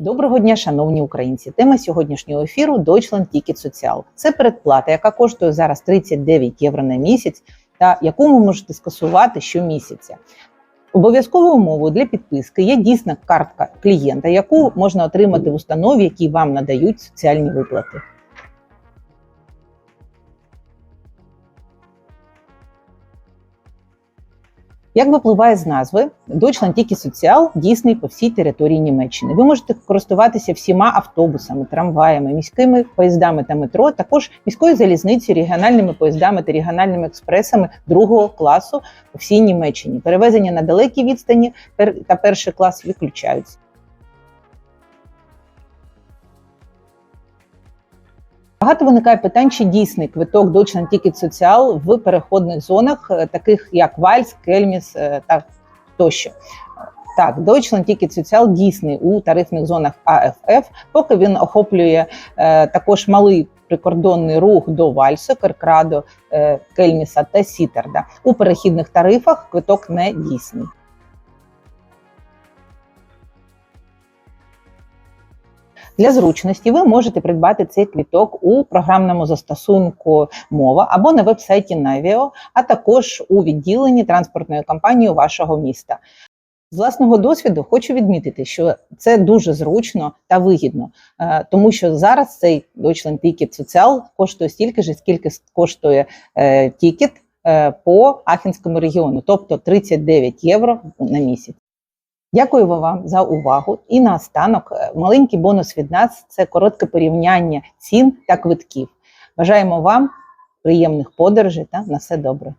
Доброго дня, шановні українці. Тема сьогоднішнього ефіру Deutschland Ticket Social. Це передплата, яка коштує зараз 39 євро на місяць, та яку ви можете скасувати щомісяця. Обов'язковою умовою для підписки є дійсна картка клієнта, яку можна отримати в установі, які вам надають соціальні виплати. Як випливає з назви, Deutschland тільки соціал дійсний по всій території Німеччини. Ви можете користуватися всіма автобусами, трамваями, міськими поїздами та метро, також міською залізницею, регіональними поїздами та регіональними експресами другого класу по всій Німеччині. Перевезення на далекій відстані та перший клас виключаються. Багато виникає питань, чи дійсний квиток Deutschland Ticket Sozial в переходних зонах, е, таких як Вальс, Кельміс е, та тощо. Так, Deutschland Ticket Sozial дійсний у тарифних зонах АФФ, поки він охоплює е, також малий прикордонний рух до Вальсу, Керкрадо, е, Кельміса та Сітерда. У перехідних тарифах квиток не дійсний. Для зручності ви можете придбати цей квіток у програмному застосунку мова або на вебсайті Navio, а також у відділенні транспортної компанії вашого міста. З власного досвіду хочу відмітити, що це дуже зручно та вигідно, е, тому що зараз цей Deutschland Ticket Sozial коштує стільки ж, скільки коштує е, тікет е, по Ахенському регіону, тобто 39 євро на місяць. Дякую вам за увагу. І наостанок е, маленький бонус від нас це коротке порівняння цін та квитків. Бажаємо вам приємних подорожей та на все добре.